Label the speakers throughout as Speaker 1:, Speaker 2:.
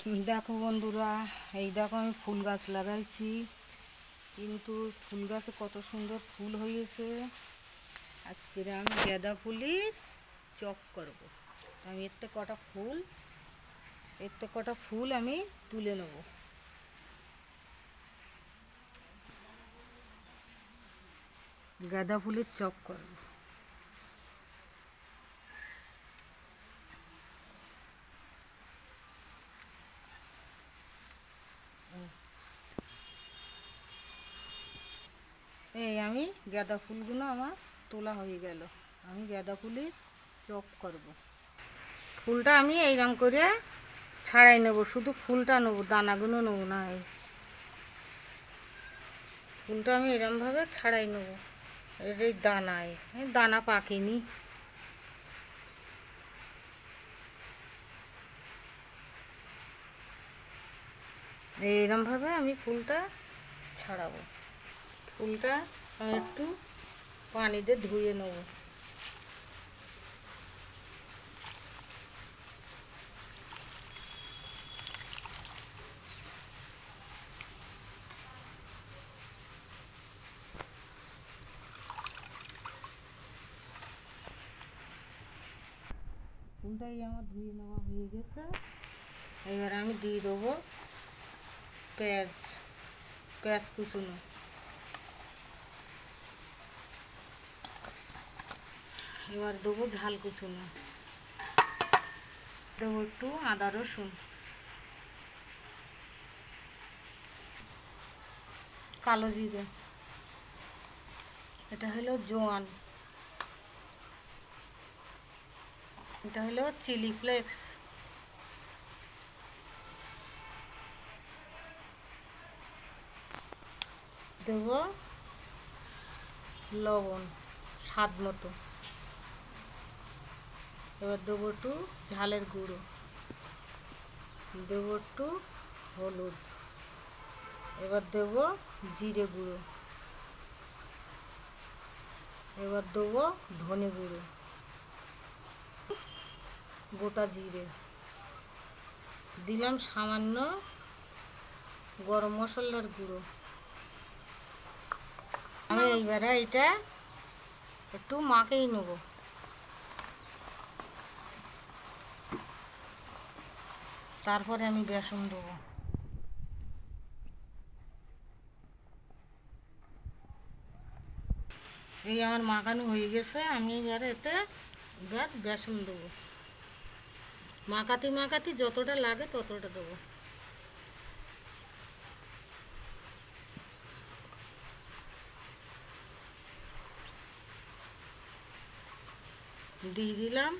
Speaker 1: দেখো বন্ধুরা, এই দেখো আমি ফুল গাছ লাগাইছি। কিন্তু ফুল গাছে কত সুন্দর ফুল হয়েছে। আজকে আমি গাঁদা ফুলের চক করব। আমি এর থেকে কটা ফুল, এর থেকে কটা ফুল আমি তুলে নেব। গাঁদা ফুলের চক করব। এই আমি গাঁদা ফুলগুলো আমার তোলা হয়ে গেল। আমি গাঁদা ফুলের চপ করব। ফুলটা আমি এইরকম করে ছাড়াই নেব, শুধু ফুলটা নেব, দানাগুলো নেব না এই। ফুলটা আমি এরমভাবে ছাড়াই নেব। এই দানায় এই দানা পাকেনি। এইরমভাবে আমি ফুলটা ছাড়াবো। ফুলটা আমি একটু পানিতে ধুয়ে নেব ফুলটাই আমার ধুয়ে নেওয়া হয়ে গেছে এবার আমি দিয়ে দেবো পেঁয়াজ পেঁয়াজ কুচুনো এবার দেবো ঝাল কুচুনো। দেবো একটু আদা রসুন। কালো জিরে। এটা হলো জোয়ান। এটা হলো চিলি ফ্লেক্স। দেব লবণ, স্বাদ মতো। এবার দেবো একটু ঝালের গুঁড়ো। দেবো একটু হলুদ। এবার দেব জিরে গুঁড়ো। এবার দেবো ধনে গুঁড়ো। গোটা জিরে। দিলাম সামান্য গরম মশলার গুঁড়ো। আমি এইবারে এটা একটু মাকেই নেব। তারপরে আমি বেসন দেবো। এই আমার মাখানো হয়ে গেছে, আমি এবার এতে এবার বেসন দেবো। মাখাতি মাখাতি যতটা লাগে ততটা দেবো। দিয়ে দিলাম,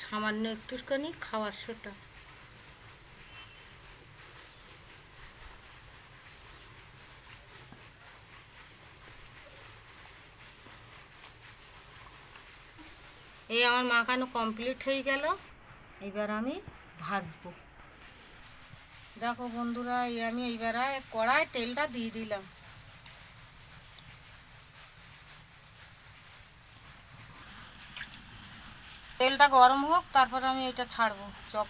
Speaker 1: সামান্য একটুখানি খাওয়ার সোটা। এই আমার মাখানো কমপ্লিট হয়ে গেল। এবার আমি ভাজবো। দেখো বন্ধুরা, এই আমি এইবার কড়াই তেলটা দিয়ে দিলাম। তেলটা গরম হোক, তারপর আমি এটা ছাড়বো, চপ।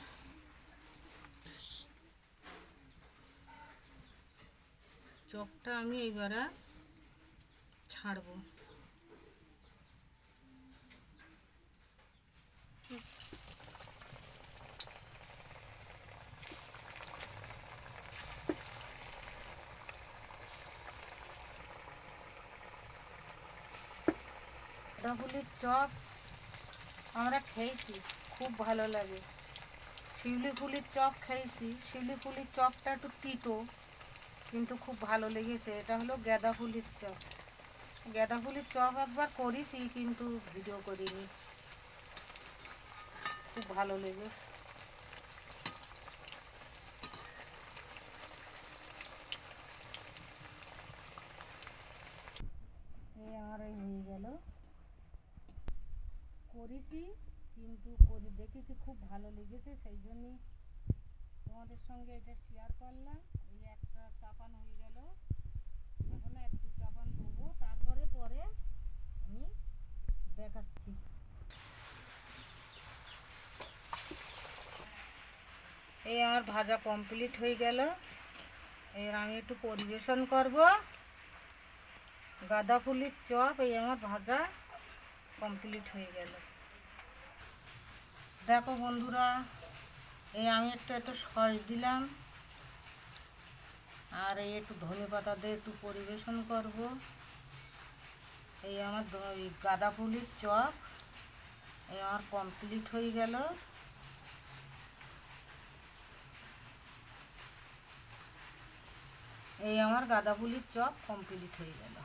Speaker 1: চপটা আমি এইবারে ছাড়বো। ফুলের চপ আমরা খেয়েছি, খুব ভালো লাগে। শিউলি ফুলের চপ খেয়েছি শিউলি ফুলের চপটা একটু তিতো, কিন্তু খুব ভালো লেগেছে। এটা হলো গাঁদা ফুলের চপ। গাঁদা ফুলের চপ একবার করিছি, কিন্তু ভিডিও করিনি। খুব ভালো লেগেছে। এই আমার এই হয়ে গেল। করেছি, কিন্তু করে, দেখেছি খুব ভালো লেগেছে, সেই জন্যই তোমাদের সঙ্গে এটা শেয়ার করলাম। এই একটা চাপান হয়ে গেল। এখন এক দু চাপান দেবো তারপরে পরে আমি দেখাচ্ছি এই আমার ভাজা কমপ্লিট হয়ে গেল। এর আমি একটু পরিবেশন করব। গাঁদা ফুলির চপ এই আমার ভাজা কমপ্লিট হয়ে গেল। দেখো বন্ধুরা, এই আমি একটু একটু সস দিলাম। আর এই একটু ধনে পাতা দিয়ে একটু পরিবেশন করব। এই আমার গাঁদা ফুলির চপ এই আমার কমপ্লিট হয়ে গেল। এই আমার গাঁদা ফুলির চপ কমপ্লিট হয়ে গেল।